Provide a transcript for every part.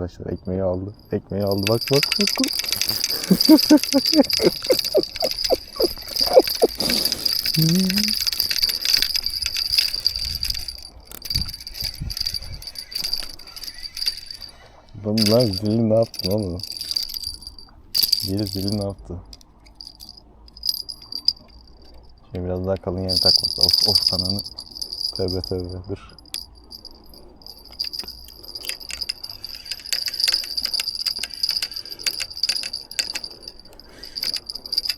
Arkadaşlar ekmeği aldı. Ekmeği aldı. Bak bak bak. bak. Lan lan zili ne yaptın oğlum? Zili zili ne yaptı? Şimdi biraz daha kalın yere takması. Of of kananı. Tövbe tövbe dur.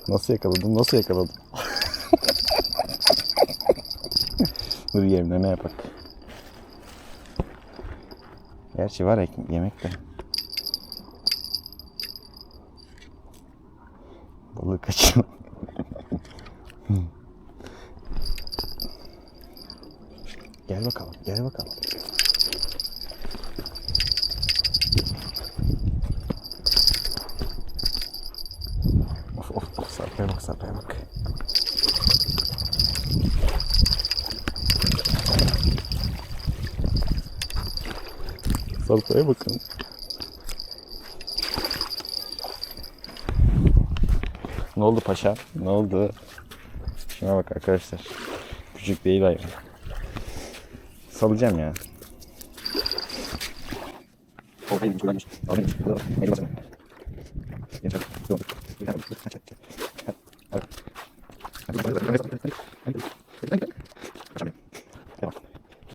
Nasıl yakaladım? Nasıl yakaladım? Dur yerine ne yapak? Gerçi var ek- yemek de. Balığı kaçıyor. gel bakalım, gel bakalım. Of of of sarpaya bak. Sarpaya bakın. Ne oldu paşa? Ne oldu? Şuna bak arkadaşlar. Küçük değil hayvan. Salacağım ya.